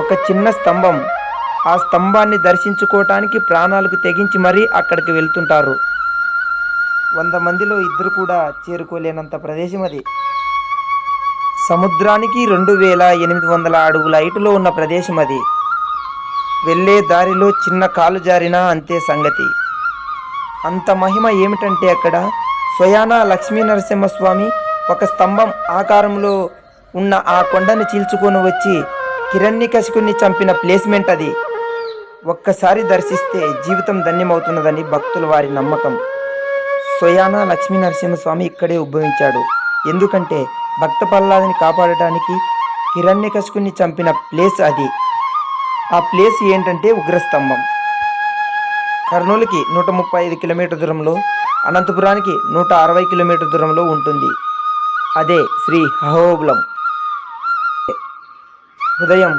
ఒక చిన్న స్తంభం. ఆ స్తంభాన్ని దర్శించుకోవటానికి ప్రాణాలకు తెగించి మరీ అక్కడికి వెళ్తుంటారు. వంద మందిలో ఇద్దరు కూడా చేరుకోలేనంత ప్రదేశం అది. సముద్రానికి రెండు వేల ఎనిమిది వందల అడుగుల హైటులో ఉన్న ప్రదేశం అది. వెళ్ళే దారిలో చిన్న కాలు జారినా అంతే సంగతి. అంత మహిమ ఏమిటంటే అక్కడ స్వయానా లక్ష్మీ నరసింహస్వామి ఒక స్తంభం ఆకారంలో ఉన్న ఆ కొండను చీల్చుకొని వచ్చి కిరణ్యకశికుని చంపిన ప్లేస్మెంట్ అది. ఒక్కసారి దర్శిస్తే జీవితం ధన్యమవుతున్నదని భక్తుల వారి నమ్మకం. సొయానా లక్ష్మీ నరసింహస్వామి ఇక్కడే ఉద్భవించాడు. ఎందుకంటే భక్త పల్లాదిని కాపాడటానికి కిరణ్యకశికుని చంపిన ప్లేస్ అది. ఆ ప్లేస్ ఏంటంటే ఉగ్రస్తంభం. కర్నూలుకి నూట ముప్పై ఐదు కిలోమీటర్ దూరంలో అనంతపురానికి నూట అరవై కిలోమీటర్ దూరంలో ఉంటుంది. అదే శ్రీ అహోబులం ఉదయం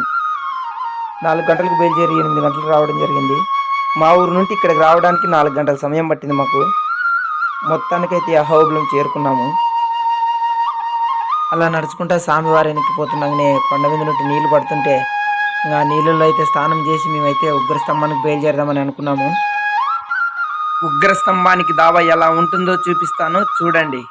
నాలుగు గంటలకు బయలుదేరి ఎనిమిది గంటలకు రావడం జరిగింది. మా ఊరు నుండి ఇక్కడికి రావడానికి నాలుగు గంటల సమయం పట్టింది మాకు. మొత్తానికైతే అహోబులం చేరుకున్నాము. అలా నడుచుకుంటా స్వామివారి ఎక్కిపోతున్నాగానే కొండ మీద నుండి నీళ్ళు పడుతుంటే ఆ నీళ్ళల్లో అయితే స్నానం చేసి మేమైతే ఉగ్రస్తంభానికి బయలుదేరదామని అనుకున్నాము. ఉగ్రస్తంభానికి దావా ఎలా ఉంటుందో చూపిస్తాను. చూడండి.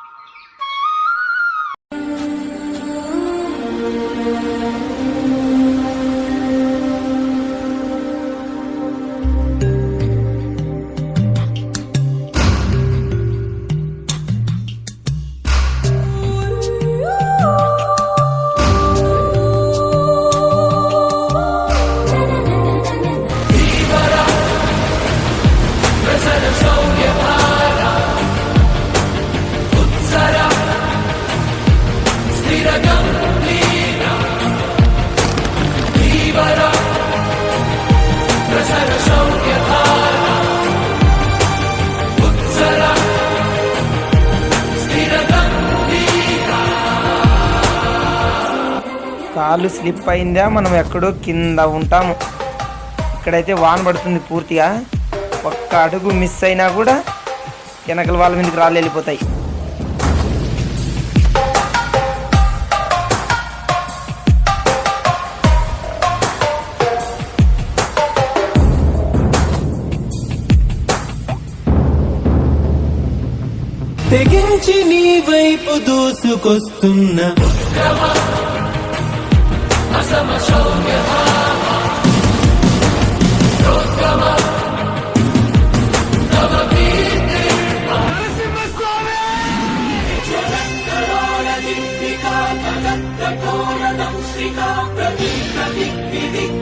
కాలు స్లిప్ అయిందా? మనం ఎక్కడో కింద ఉంటాము. ఇక్కడైతే వాన పడుతుంది పూర్తిగా. ఒక్క అడుగు మిస్ అయినా కూడా వెనకల వాళ్ళ మీదకి రాళ్ళు వెళ్ళిపోతాయి. తెగించి నీ వైపు దూసుకొస్తున్న श्रीका प्रति प्रति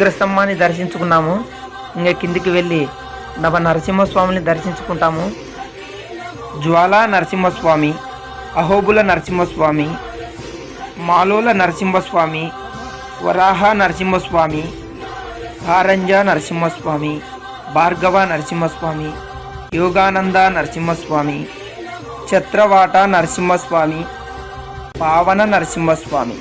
ఉగ్రస్తంభాన్ని దర్శించుకున్నాము. ఇంకా కిందికి వెళ్ళి నవ నరసింహస్వామిని దర్శించుకుంటాము. జ్వాలా నరసింహస్వామి అహోబుల నరసింహస్వామి మాలోల నరసింహస్వామి వరాహ నరసింహస్వామి కారంజ నరసింహస్వామి భార్గవ నరసింహస్వామి యోగానంద నరసింహస్వామి ఛత్రవాట నరసింహస్వామి పావన నరసింహస్వామి.